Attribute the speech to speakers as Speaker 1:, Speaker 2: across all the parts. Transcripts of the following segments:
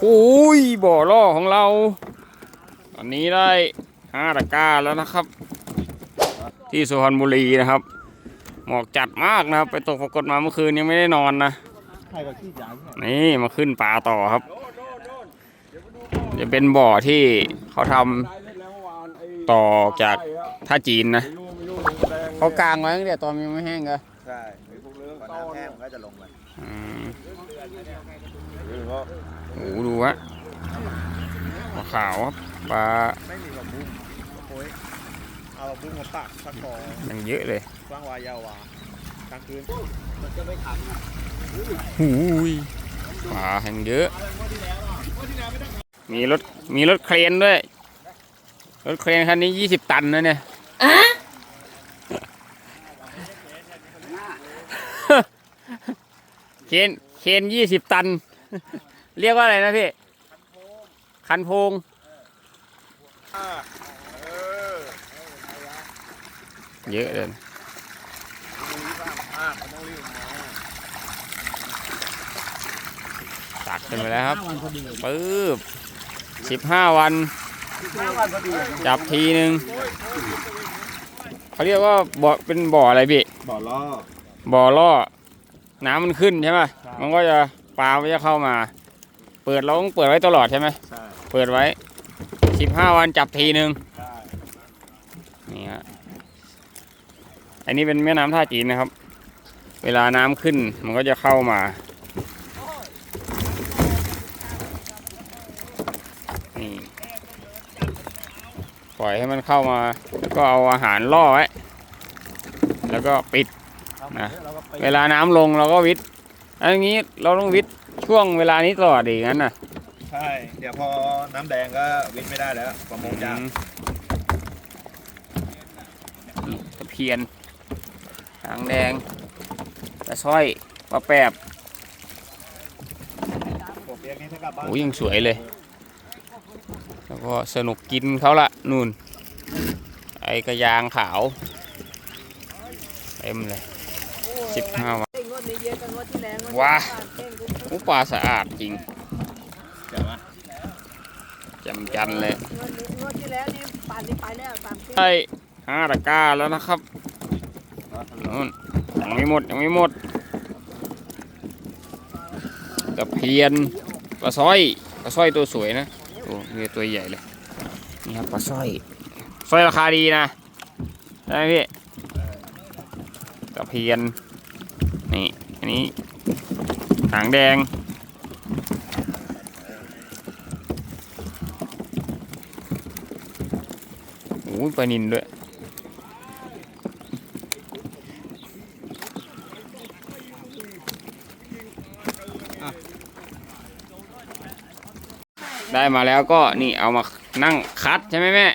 Speaker 1: โอ้ยบ่อล่อของเรา ตอนนี้ได้ห้าตะกร้าแล้วนะครับ ที่สุพรรณบุรีนะครับ หมอกจัดมากนะครับ ไปตกปรากฏมาเมื่อคืนยังไม่ได้นอนนะ
Speaker 2: ใครก็ขี้ยางเนี่ย
Speaker 1: นี่มาขึ้นปลาต่อครับ จะเป็นบ่อที่เขาทำต่อจากท่าจีนนะเขากางไว้ตั้งแต่ตอนมันยังไม่แห้งเลย
Speaker 2: ใช่พอน้ำแห้งมันก็จะลงไป
Speaker 1: อืม
Speaker 2: หรือว่า
Speaker 1: โอ้โหดูฮะปลาขาวครับปลา
Speaker 2: ไม่มีกระบุ้งโอ้ยเอากระบุ้งมาปักสักคอ
Speaker 1: อย่างเยอะเลย
Speaker 2: กว้างวายาววากลางคืน
Speaker 1: หูยปลาแห่งเยอะ มีรถมีรถเครนด้วย รถเครนคันนี้ยี่สิบตันนะเนี่ยเคนเคนยี่สิบตัน เรียกว่าอะไรนะพี่ คันโพง เยอะเลยตักขึ้นไปแล้วครับปึ๊บสิบห้าวัน จับทีหนึ่งเขาเรียกว่าบ่อเป็นบ่ออะไรพี่
Speaker 2: บ่อล่อ
Speaker 1: บ่อล่อ น้ำมันขึ้นใช่ไหมมันก็จะปลามันจะเข้ามา เปิดเราต้องเปิดไว้ตลอดใช่ไหม
Speaker 2: ใช่
Speaker 1: เปิดไว้สิบห้าวันจับทีหนึ่ง
Speaker 2: ใช่
Speaker 1: นี่ฮะอันนี้เป็นแม่น้ำท่าจีนนะครับ เวลาน้ำขึ้นมันก็จะเข้ามา นี่ ปล่อยให้มันเข้ามา แล้วก็เอาอาหารล่อไว้ แล้วก็ปิด นะ
Speaker 2: แล้วก็ไป
Speaker 1: เวลาน้ำลงเราก็วิทย์อันนี้เราต้องวิทย์ ช่วงเวลานี้ตลอดอีกงั้นนะ
Speaker 2: ใช่ เดี๋ยวพอน้ำแดงก็วิทย์ไม่ได้แล้วประมงยาก
Speaker 1: อืมตะเพียนหางแดงปลาสร้อยปลาแปบ
Speaker 2: ผมเรียกนี่เท่ากับบ้าน
Speaker 1: โอ้ยังสวยเลย แล้วก็สนุกกินเขาละนู่น ไอ้กระยางขาวเต็มเลยสิบห้าวัน
Speaker 3: งวดนี้เยอะกันงวดที่แล้วงดที่
Speaker 1: ว้า
Speaker 3: ผ่นเก่งทุก
Speaker 1: โอ้ปลาสะอาดจริง
Speaker 2: เดี๋ยวนะ
Speaker 1: แจำจันเลย
Speaker 3: งวดนี้งวดที่แล้วนี่ป่านนี้ไปแล้วสามเก่ง
Speaker 1: ได้ห้าตะกร้าแล้วนะครับนู่นยังไม่หมดยังไม่หมดตะเพียนปลาสร้อยปลาสร้อยตัวสวยนะโอ้นี่ตัวใหญ่เลยนี่ครับปลาสร้อยสร้อยราคาดีนะได้ไหมพี่ตะเพียนนี่อันนี้ หางแดง โอ้ยปลานินด้วย ได้มาแล้วก็นี่เอามานั่งคัดใช่ไหมแม่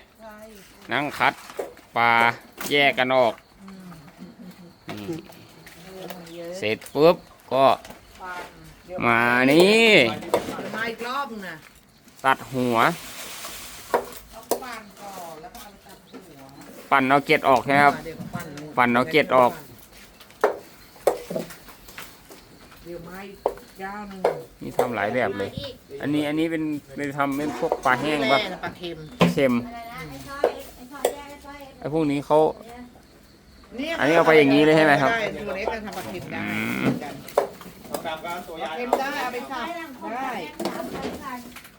Speaker 1: นั่งคัดปลาแยกกันออก เสร็จปุ๊บก็ มานี่
Speaker 3: มาอีกรอบนะ
Speaker 1: ตัดหัว
Speaker 3: ต้องปั่นก่อนแล้วก็เอาไปตัดหัว
Speaker 1: ปั่นเอาเกล็ดออกใช่ไหมครับ
Speaker 3: เดี๋ยวก็ปั่น
Speaker 1: ปั่นเอาเกล็ดออก
Speaker 3: เดี๋ยวไม้ยาวหนึ่ง
Speaker 1: นี่ทำหลายแบบเลย อันนี้อันนี้เป็นเป็นทำเป็นพวกปลาแห้งปะ
Speaker 3: แร่นะปลาเค็ม
Speaker 1: เค็มไอ้พวกนี้เขา
Speaker 3: เนี่ย
Speaker 1: อันนี้เอาไปอย่างนี้เลยใช่ไหมครับ
Speaker 3: ได้ตัวเล็กก็ทำปลาเค็มได้
Speaker 1: อืม
Speaker 2: ตัว ดำก็ตัวใหญ่
Speaker 3: เค็มได้เอาไปสับได้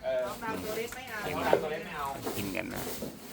Speaker 2: เออ
Speaker 3: เอาตามตัวเล็กไม่เอา
Speaker 2: ตัวเล็กไม่เอา
Speaker 1: กินกันนะ
Speaker 3: ต